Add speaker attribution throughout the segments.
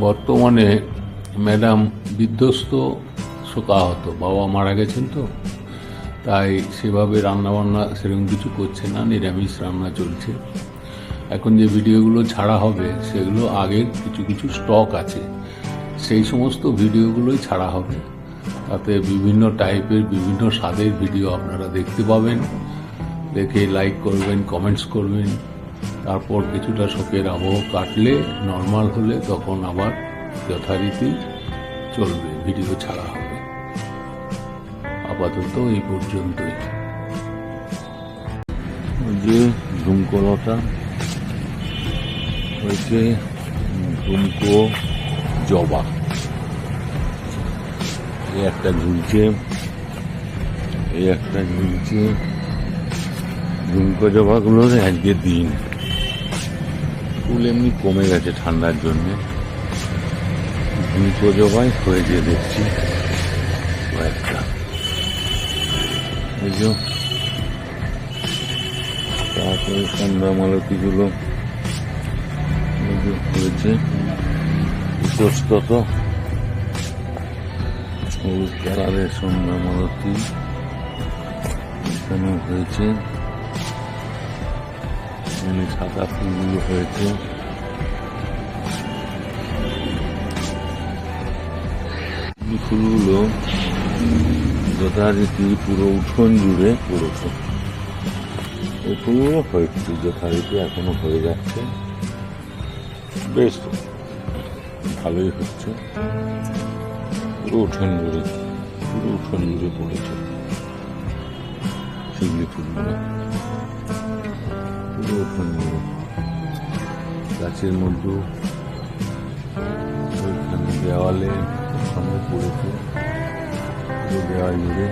Speaker 1: বর্তমানে ম্যাডাম বিধ্বস্ত, শোকাহত। বাবা মারা গেছেন তো। তাই সেভাবে রান্নাবান্না সেরকম কিছু করছে না, নিরামিষ রান্না চলছে। এখন যে ভিডিওগুলো ছাড়া হবে, সেগুলো আগের কিছু কিছু স্টক আছে। সেই সমস্ত ভিডিওগুলোই ছাড়া হবে। তাতে বিভিন্ন টাইপের বিভিন্ন স্বাদের ভিডিও আপনারা দেখতে পাবেন। দেখে লাইক করবেন কমেন্টস করবেন। তারপর কিছুটা শোকের আবহ কাটলে নর্মাল হলে তখন আবার যথারীতি চলবে ভিডিও ছাড়া হবে। আপাতত এই পর্যন্তই। যে ধুমকলতা হয়েছে ধুমকো জবা। এই একটা ঝুলছে এই একটা ঝুলছে ঝুমকো জবাগুলোর আজকে দিন। ফুল এমনি কমে গেছে ঠান্ডার জন্য। ঝুমকো জবাই হয়েছে দেখছি কয়েকটা। এই তারপরে সন্ধ্যা মালতিগুলো হয়েছে। ইতস্তত সন্ধ্যা মালতি এখানে হয়েছে। এখানে সাদা ফুলগুলো হয়েছে ফুলগুলো যথারীতি পুরো উঠোন জুড়ে পড়েছে এই ফুলগুলো হয়েছে যথারীতি এখনও হয়ে যাচ্ছে বেশ ভালোই হচ্ছে পুরো উঠোন জুড়ে পুরো উঠোন জুড়ে পড়েছে শিগলি ফুলগুলো গাছের মধ্যে দেওয়ালে সামনে পড়েছে। দেওয়াল জুড়ে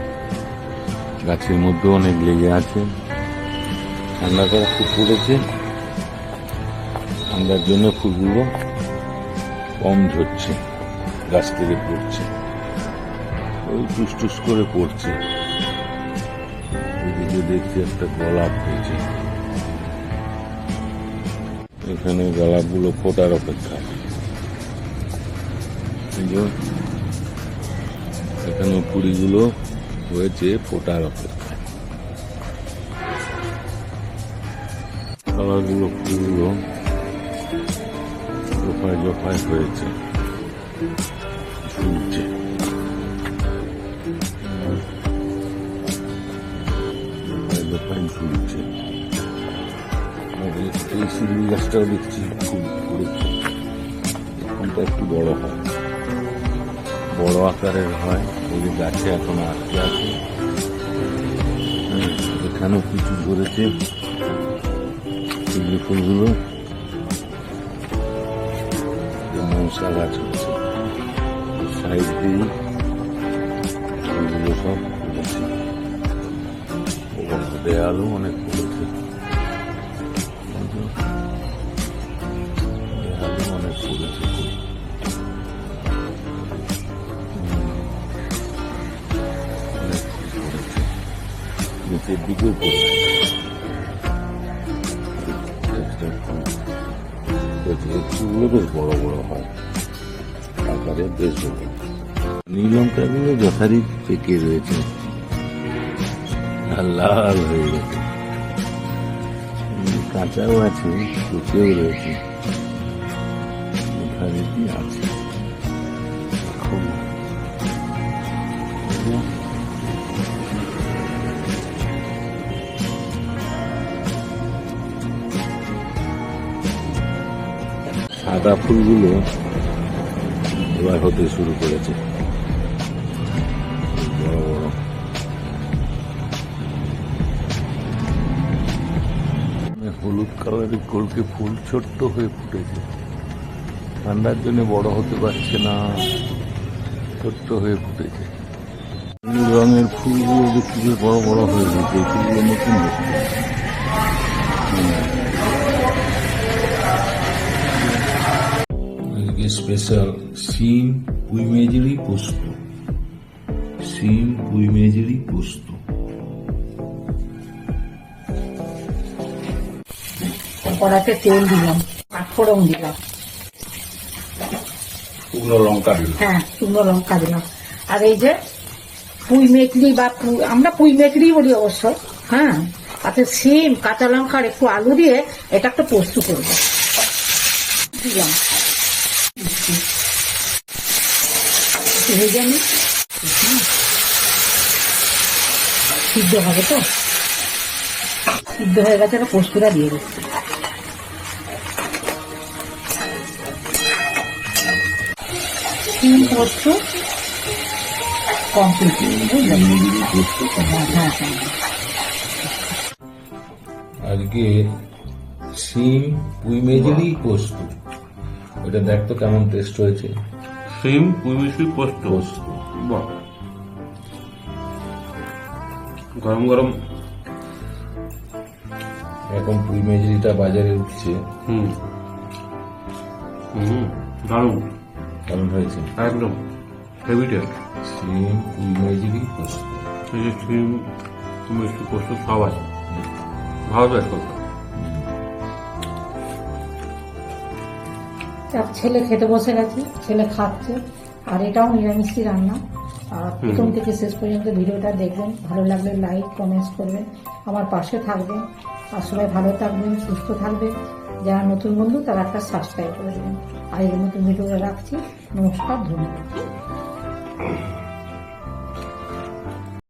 Speaker 1: গাছের মধ্যে অনেক লেগে আছে। ঠান্ডাটা খুব পড়েছে। ঠান্ডার জন্য ফুলগুলো কম ঝরছে, গাছ থেকে পড়ছে। ওই টুস করে পড়ছে। দেখছি একটা গোলাপ হয়েছে। এখানে গোলাপগুলো ফোটার অপেক্ষা। এখানে কুড়িগুলো হয়েছে ফোটার অপেক্ষা কালারগুলো ফুলগুলো জোফায় জোফায় হয়েছে। ঝুলছে। ঝুলছে। এই শিউলি গাছটাও দেখছি ফুল পড়েছে এখানটা একটু বড় হয় বড় আকারের হয় ওই গাছে এখন আটকে আছে এখানেও কিছু ধরেছে শিউলি ফুলগুলো মনসা গাছ হচ্ছে সাইড দিয়ে ফুলগুলো সব দেয়ালও অনেক বেশ বড় নীল যথারীতি রয়েছে। লাল হয়ে কাঁচাও আছে পেকেও রয়েছে। যথারীতি আছে। সাদা ফুলগুলো এবার হতে শুরু করেছে। হলুদ কালারের কলকে ফুল ছোট্ট হয়ে ফুটেছে। ঠান্ডার জন্য বড় হতে পারছে না, ছোট্ট হয়ে ফুটেছে। রঙের ফুলগুলো দেখছি যে বড় বড় হয়ে গেছে ফুলগুলো নতুন হচ্ছে। স্পেশাল সিম পুঁই মেজেরি পোস্ত সিম পুঁই মেজেরি পোস্ত
Speaker 2: কড়াতে তেল দিলাম পাঁচফোড়ন দিলাম।
Speaker 1: শুকনো লঙ্কা দিল
Speaker 2: হ্যাঁ শুকনো লঙ্কা দিলাম। আর এই যে পুঁই মেকলি বা পুঁই- আমরা পুঁই মেকলি বলি অবশ্য হ্যাঁ? তাতে সিম কাঁচা লঙ্কার একটু আলু দিয়ে এটা একটা পোস্ত করব। দিলাম। একটু ভেজে আমি। সিদ্ধ হবে তো? সিদ্ধ হয়ে গেছে একটা দিয়ে দিচ্ছি হ্যাঁ হ্যাঁ।
Speaker 1: আজকে সিম পোস্ত ওটা দেখ তো কেমন টেস্ট হয়েছে।
Speaker 3: সিম পুঁইমিশি পোস্ত বাহ। গরম গরম।
Speaker 1: এখন পুঁই মেজেরিটা বাজারে উঠছে।
Speaker 3: হুম। হুম দারুণ।
Speaker 1: কেমন হয়েছে?
Speaker 3: একদম। হেভি টেস্ট
Speaker 1: সিম পুঁই মেজেরি পোস্ত
Speaker 3: এই যে সিম মিষ্টি পোস্ত আছে ভালো বেশ
Speaker 2: তার ছেলে খেতে বসে গেছে ছেলে খাচ্ছে আর এটাও নিরামিষই রান্না। আর প্রথম থেকে শেষ পর্যন্ত ভিডিওটা দেখবেন ভালো লাগলে লাইক কমেন্টস করবেন আমার পাশে থাকবেন আর সবাই ভালো থাকবেন সুস্থ থাকবেন। যারা নতুন বন্ধু তারা একটা সাবস্ক্রাইব করে দেবেন। আর এর মতো ভিডিওটা রাখছি। নমস্কার ধন্যবাদ।